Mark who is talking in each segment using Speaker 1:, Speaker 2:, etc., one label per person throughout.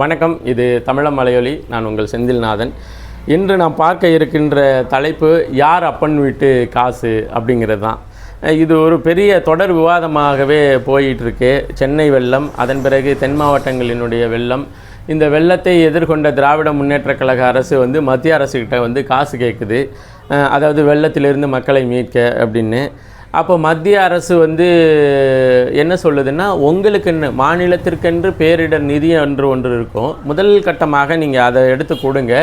Speaker 1: வணக்கம் இது தமிழ மலையொலி. நான் உங்கள் செந்தில்நாதன். இன்று நாம் பார்க்க இருக்கின்ற தலைப்பு யார் அப்பன் வீட்டு காசு அப்படிங்கிறது தான் இது ஒரு பெரிய தொடர் விவாதமாகவே போயிட்டுருக்கு. சென்னை வெள்ளம் அதன் பிறகு தென் மாவட்டங்களினுடைய வெள்ளம். இந்த வெள்ளத்தை எதிர்கொண்ட திராவிட முன்னேற்ற கழக அரசு வந்து மத்திய அரசுக்கிட்ட வந்து காசு கேட்குது அதாவது வெள்ளத்திலிருந்து மக்களை மீட்க அப்படின்னு. அப்போ மத்திய அரசு வந்து என்ன சொல்லுதுன்னா உங்களுக்குன்னு மாநிலத்திற்கென்று பேரிடர் நிதி என்று ஒன்று இருக்கும். முதல் கட்டமாக நீங்கள் அதை எடுத்து கொடுங்க.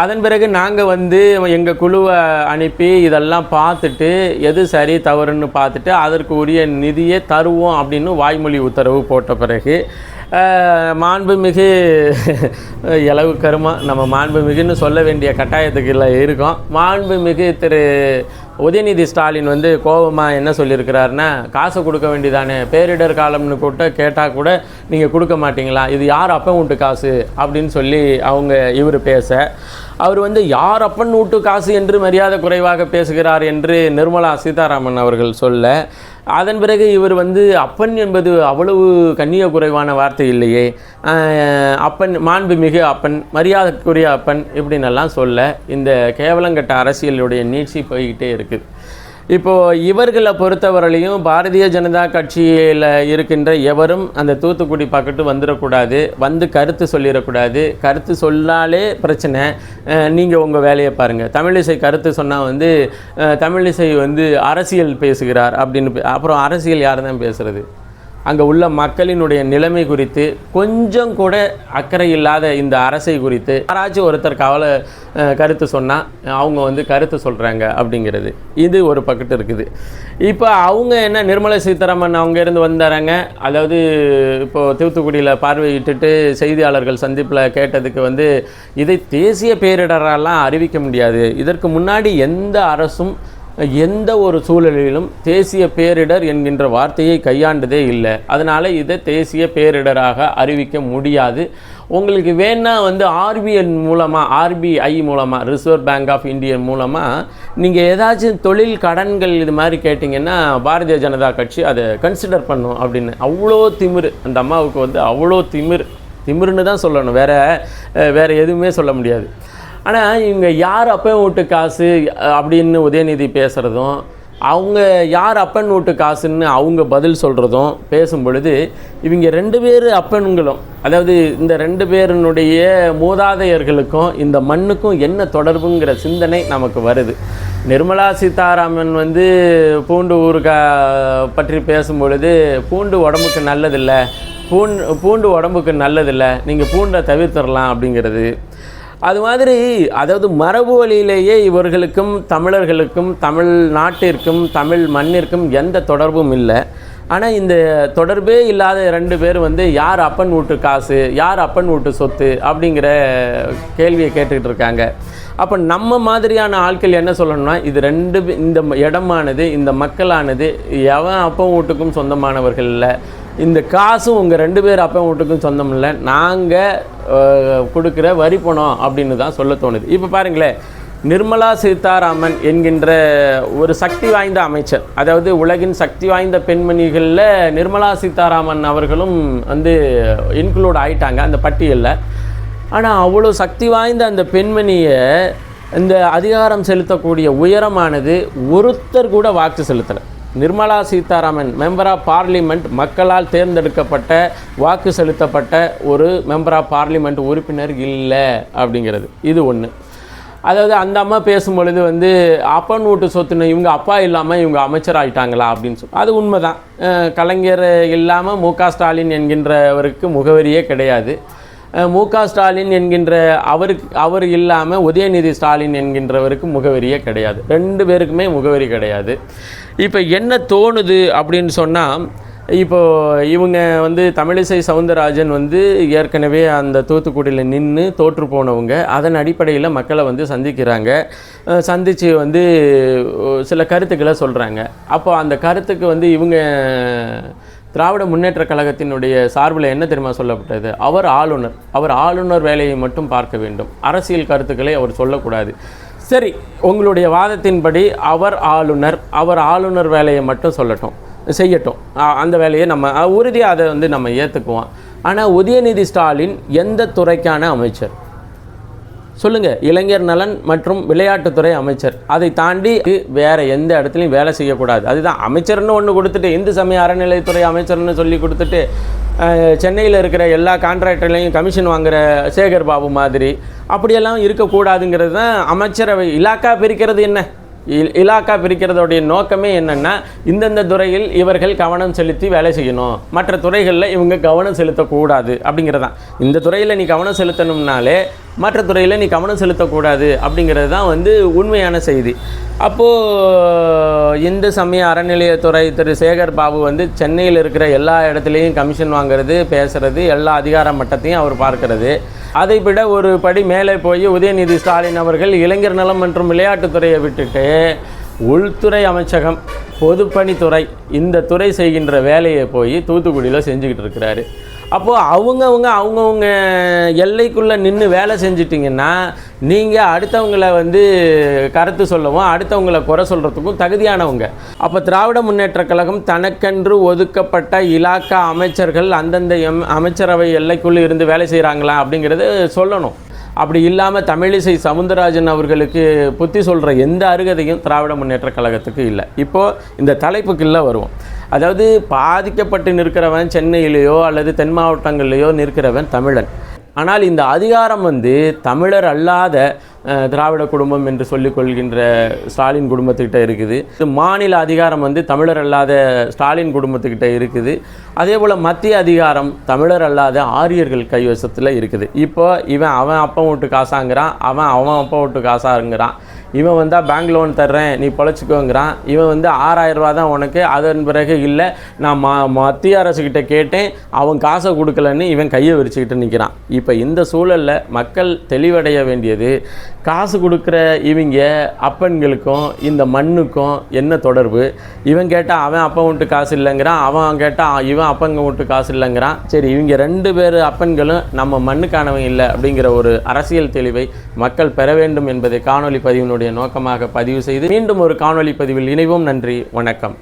Speaker 1: அதன் பிறகு நாங்கள் வந்து எங்கள் குழுவை அனுப்பி இதெல்லாம் பார்த்துட்டு எது சரி தவறுன்னு பார்த்துட்டு அதற்கு உரிய நிதியை தருவோம் அப்படின்னு வாய்மொழி உத்தரவு போட்ட பிறகு மாண்புமிகு இளவு கருமா நம்ம மாண்புமிகுன்னு சொல்ல வேண்டிய கட்டாயத்துக்கு இல்லை இருக்கோம். மாண்புமிகு திரு உதயநிதி ஸ்டாலின் வந்து கோபமாக என்ன சொல்லியிருக்கிறாருன்னா காசை கொடுக்க வேண்டியதானே பேரிடர் காலம்னு கூட கேட்டால் கூட நீங்கள் கொடுக்க மாட்டீங்களா? இது யார் அப்பன் வீட்டு காசு? அப்படின்னு சொல்லி அவங்க இவர் பேச. அவர் வந்து யார் அப்பன் வீட்டு காசு என்று மரியாதை குறைவாக பேசுகிறார் என்று நிர்மலா சீதாராமன் அவர்கள் சொல்ல அதன் பிறகு இவர் வந்து அப்பன் என்பது அவ்வளவு கண்ணிய குறைவான வார்த்தை இல்லையே. அப்பன் மாண்புமிகு அப்பன் மரியாதைக்குரிய அப்பன் இப்படின்னெல்லாம் சொல்ல இந்த கேவலங்கட்ட அரசியலுடைய நீட்சி போய்கிட்டே இருக்குது இப்போது இவர்களை பொறுத்தவரையிலையும் பாரதிய ஜனதா கட்சியில் இருக்கின்ற எவரும் அந்த தூத்துக்குடி பக்கத்து வந்துடக்கூடாது வந்து கருத்து சொல்லிடக்கூடாது. கருத்து சொன்னாலே பிரச்சனை. நீங்கள் உங்கள் வேலையை பாருங்கள் தமிழிசை கருத்து சொன்னால் வந்து தமிழிசை வந்து அரசியல் பேசுகிறார் அப்படின்னு அப்புறம் அரசியல் யார் தான் பேசுகிறது அங்கே உள்ள மக்களினுடைய நிலைமை குறித்து கொஞ்சம் கூட அக்கறை இல்லாத இந்த அரசை குறித்து யாராச்சும் ஒருத்தர் கவலை கருத்து சொன்னால் அவங்க வந்து கருத்து சொல்கிறாங்க அப்படிங்கிறது. இது ஒரு பக்கத்து இருக்குது. இப்போ அவங்க என்ன நிர்மலா சீதாராமன் அவங்க இருந்து வந்தாராங்க? அதாவது இப்போது தூத்துக்குடியில் பார்வையிட்டுட்டு செய்தியாளர்கள் சந்திப்பில் கேட்டதுக்கு வந்து இதை தேசிய பேரிடரெல்லாம் அறிவிக்க முடியாது. இதற்கு முன்னாடி எந்த அரசும் எந்த ஒரு சூழலிலும் தேசிய பேரிடர் என்கின்ற வார்த்தையை கையாண்டதே இல்லை. அதனால் இதை தேசிய பேரிடராக அறிவிக்க முடியாது. உங்களுக்கு வேணால் வந்து ஆர்பிஎன் மூலமாக ஆர்பிஐ மூலமாக ரிசர்வ் பேங்க் ஆஃப் இந்தியா மூலமாக நீங்கள் ஏதாச்சும் தொழில் கடன்கள் இது மாதிரி கேட்டிங்கன்னா பாரதிய ஜனதா கட்சி அதை கன்சிடர் பண்ணும் அப்படின்னு. அவ்வளோ திமிரு. அந்த அம்மாவுக்கு வந்து அவ்வளோ திமிரு. திமிருன்னு தான் சொல்லணும். வேற வேறு எதுவுமே சொல்ல முடியாது. ஆனால் இவங்க யார் அப்பன் வீட்டு காசு அப்படின்னு உதயநிதி பேசுகிறதும் அவங்க யார் அப்பன் வீட்டு காசுன்னு அவங்க பதில் சொல்கிறதும் பேசும் பொழுது இவங்க ரெண்டு பேர் அப்பன்களும் அதாவது இந்த ரெண்டு பேருனுடைய மூதாதையர்களுக்கும் இந்த மண்ணுக்கும் என்ன தொடர்புங்கிற சிந்தனை நமக்கு வருது. நிர்மலா சீதாராமன் வந்து பூண்டு ஊருக்கா பற்றி பேசும் பொழுது பூண்டு உடம்புக்கு நல்லதில்லை பூண்டு பூண்டு உடம்புக்கு நல்லதில்லை நீங்கள் பூண்டை தவிர்த்துடலாம் அப்படிங்கிறது அது மாதிரி அதாவது மரபு வழியிலேயே இவர்களுக்கும் தமிழர்களுக்கும் தமிழ் நாட்டிற்கும் தமிழ் மண்ணிற்கும் எந்த தொடர்பும் இல்லை. ஆனால் இந்த தொடர்பே இல்லாத ரெண்டு பேர் வந்து யார் அப்பன் வீட்டு காசு யார் அப்பன் வீட்டு சொத்து அப்படிங்கிற கேள்வியை கேட்டுக்கிட்டு இருக்காங்க. அப்போ நம்ம மாதிரியான ஆட்கள் என்ன சொல்லணும்னா இது ரெண்டு இந்த இடமானது இந்த மக்களானது எவன் அப்பன் வீட்டுக்கும் சொந்தமானவர்கள் இல்லை. இந்த காசும் உங்கள் ரெண்டு பேர் அப்பன் வீட்டுக்கும் சொந்தம் இல்லை. நாங்கள் கொடுக்குற வரி பணம் அப்படின்னு தான் சொல்ல தோணுது. இப்போ பாருங்களேன் நிர்மலா சீதாராமன் என்கின்ற ஒரு சக்தி வாய்ந்த அமைச்சர் அதாவது உலகின் சக்தி வாய்ந்த பெண்மணிகளில் நிர்மலா சீதாராமன் அவர்களும் வந்து இன்க்ளூட் ஆயிட்டாங்க அந்த பட்டியலில். ஆனால் அவ்வளோ சக்தி வாய்ந்த அந்த பெண்மணியை இந்த அதிகாரம் செலுத்தக்கூடிய உயரமானது ஒருத்தர் கூட வாக்கு செலுத்தலை. Nirmala Sitharaman member of parliament மக்களால் தேர்ந்தெடுக்கப்பட்ட வாக்கு செலுத்தப்பட்ட ஒரு மெம்பர் ஆஃப் பார்லிமெண்ட் உறுப்பினர் இல்லை அப்படிங்கிறது. இது ஒன்று அதாவது அந்த அம்மா பேசும்பொழுது வந்து அப்பன் வீட்டு சொத்துன்னு இவங்க அப்பா இல்லாமல் இவங்க அமைச்சர் ஆகிட்டாங்களா அப்படின்னு சொல்லி அது உண்மைதான். கலைஞர் இல்லாமல் மு க ஸ்டாலின் என்கின்றவருக்கு முகவரியே கிடையாது. மு க ஸ்டாலின் என்கின்ற அவருக்கு அவர் இல்லாமல் உதயநிதி ஸ்டாலின் என்கின்றவருக்கு முகவரியே கிடையாது. ரெண்டு பேருக்குமே முகவரி கிடையாது. இப்போ என்ன தோணுது அப்படின்னு சொன்னால் இப்போ இவங்க வந்து தமிழிசை சவுந்தரராஜன் வந்து ஏற்கனவே அந்த தூத்துக்குடியில் நின்று தோற்று போனவங்க அதன் அடிப்படையில் மக்களை வந்து சந்திக்கிறாங்க. சந்தித்து சந்திச்சு வந்து சில கருத்துக்களை சொல்கிறாங்க அப்போ அந்த கருத்துக்கு வந்து இவங்க திராவிட முன்னேற்ற கழகத்தினுடைய சார்பில் என்ன தெரியுமா சொல்லப்பட்டது? அவர் ஆளுநர் அவர் ஆளுநர் வேலையை மட்டும் பார்க்க வேண்டும். அரசியல் கருத்துக்களை அவர் சொல்லக்கூடாது. சரி உங்களுடைய வாதத்தின்படி அவர் ஆளுநர் அவர் ஆளுநர் வேலையை மட்டும் சொல்லட்டும் செய்யட்டும். அந்த வேலையை நம்ம உறுதியாக அதை வந்து நம்ம ஏற்றுக்குவோம் ஆனால் உதயநிதி ஸ்டாலின் எந்த துறைக்கான அமைச்சர்? சொல்லுங்க. இளைஞர் நலன் மற்றும் விளையாட்டுத்துறை அமைச்சர். அதை தாண்டி வேற எந்த இடத்துலையும் வேலை செய்யக்கூடாது. அதுதான் அமைச்சர்னு ஒன்று கொடுத்துட்டு இந்து சமய அறநிலையத்துறை அமைச்சர்னு சொல்லி கொடுத்துட்டு சென்னையில் இருக்கிற எல்லா கான்ட்ராக்டர்லையும் கமிஷன் வாங்குற சேகர் பாபு மாதிரி அப்படியெல்லாம் இருக்கக்கூடாதுங்கிறது தான் அமைச்சரவை. இலாக்கா பிரிக்கிறது என்ன? இல்- இலாக்கா பிரிக்கிறதோடைய நோக்கமே என்னென்னா இந்தந்த துறையில் இவர்கள் கவனம் செலுத்தி வேலை செய்யணும். மற்ற துறைகளில் இவங்க கவனம் செலுத்தக்கூடாது அப்படிங்கிறது தான் இந்த துறையில் நீ கவனம் செலுத்தணும்னாலே மற்ற துறையில் நீ கவனம் செலுத்தக்கூடாது அப்படிங்கிறது தான் வந்து உண்மையான செய்தி. அப்போது இந்து சமய அறநிலையத்துறை திரு சேகர் பாபு வந்து சென்னையில் இருக்கிற எல்லா இடத்துலையும் கமிஷன் வாங்குறது பேசுறது எல்லா அதிகார மட்டத்தையும் அவர் பார்க்கிறது. அதை விட ஒரு படி மேலே போய் உதயநிதி ஸ்டாலின் அவர்கள் இளைஞர் நலம் மற்றும் விளையாட்டுத்துறையை விட்டுட்டு உள்துறை அமைச்சகம் பொதுப்பணித்துறை இந்த துறை செய்கின்ற வேலையை போய் தூத்துக்குடியில் செஞ்சுக்கிட்டு இருக்கிறாரு. அப்போது அவங்கவுங்க அவங்கவுங்க எல்லைக்குள்ளே நின்று வேலை செஞ்சிட்டிங்கன்னா நீங்கள் அடுத்தவங்களை வந்து கருத்து சொல்லவும் அடுத்தவங்கள குறை சொல்கிறதுக்கும் தகுதியானவங்க. அப்போ திராவிட முன்னேற்றக் கழகம் தனக்கென்று ஒதுக்கப்பட்ட இலாக்கா அமைச்சர்கள் அந்தந்த எம் அமைச்சரவை எல்லைக்குள்ளே இருந்து வேலை செய்கிறாங்களா அப்படிங்கிறது சொல்லணும். அப்படி இல்லாமல் தமிழிசை சவுந்தரராஜன் அவர்களுக்கு புத்தி சொல்கிற எந்த அருகதையும் திராவிட முன்னேற்ற கழகத்துக்கு இல்லை. இப்போது இந்த தலைப்புக்குள்ளே வருவோம். அதாவது பாதிக்கப்பட்டு நிற்கிறவன் சென்னையிலேயோ அல்லது தென் மாவட்டங்கள்லேயோ நிற்கிறவன் தமிழன். ஆனால் இந்த அதிகாரம் வந்து தமிழர் அல்லாத திராவிட குடும்பம் என்று சொல்லிக்கொள்கின்ற ஸ்டாலின் குடும்பத்துக்கிட்ட இருக்குது. மாநில அதிகாரம் வந்து தமிழர் அல்லாத ஸ்டாலின் குடும்பத்துக்கிட்ட இருக்குது. அதே போல் மத்திய அதிகாரம் தமிழர் அல்லாத ஆரியர்கள் கைவசத்தில் இருக்குது. இப்போ இவன் அவன் அப்பா விட்டு காசாங்கிறான் அவன் அவன் அப்பா விட்டு காசாங்கிறான். இவன் வந்தால் பேங்க் லோன் தர்றேன் நீ பொழைச்சிக்கோங்கிறான். இவன் வந்து ஆறாயிரம் ரூபா தான் உனக்கு அதன் பிறகு இல்லை நான் ம மத்திய அரசுக்கிட்ட கேட்டேன் அவன் காசை கொடுக்கலன்னு இவன் கையை விரிச்சுக்கிட்டு நிற்கிறான் இப்போ இந்த சூழலில் மக்கள் தெளிவடைய வேண்டியது காசு கொடுக்குற இவங்க அப்பன்களுக்கும் இந்த மண்ணுக்கும் என்ன தொடர்பு? இவன் கேட்டால் அவன் அப்பன் விட்டு காசு இல்லைங்கிறான். அவன் கேட்டால் இவன் அப்பங்க விட்டு காசு இல்லைங்கிறான். சரி இவங்க ரெண்டு பேர் அப்பன்களும் நம்ம மண்ணுக்கானவன் இல்லை. அப்படிங்கிற ஒரு அரசியல் தெளிவை மக்கள் பெற வேண்டும் என்பதை காணொளி பதிவினுடைய நோக்கமாக பதிவு செய்து மீண்டும் ஒரு காணொலி பதிவில் இணைவோம். நன்றி வணக்கம்.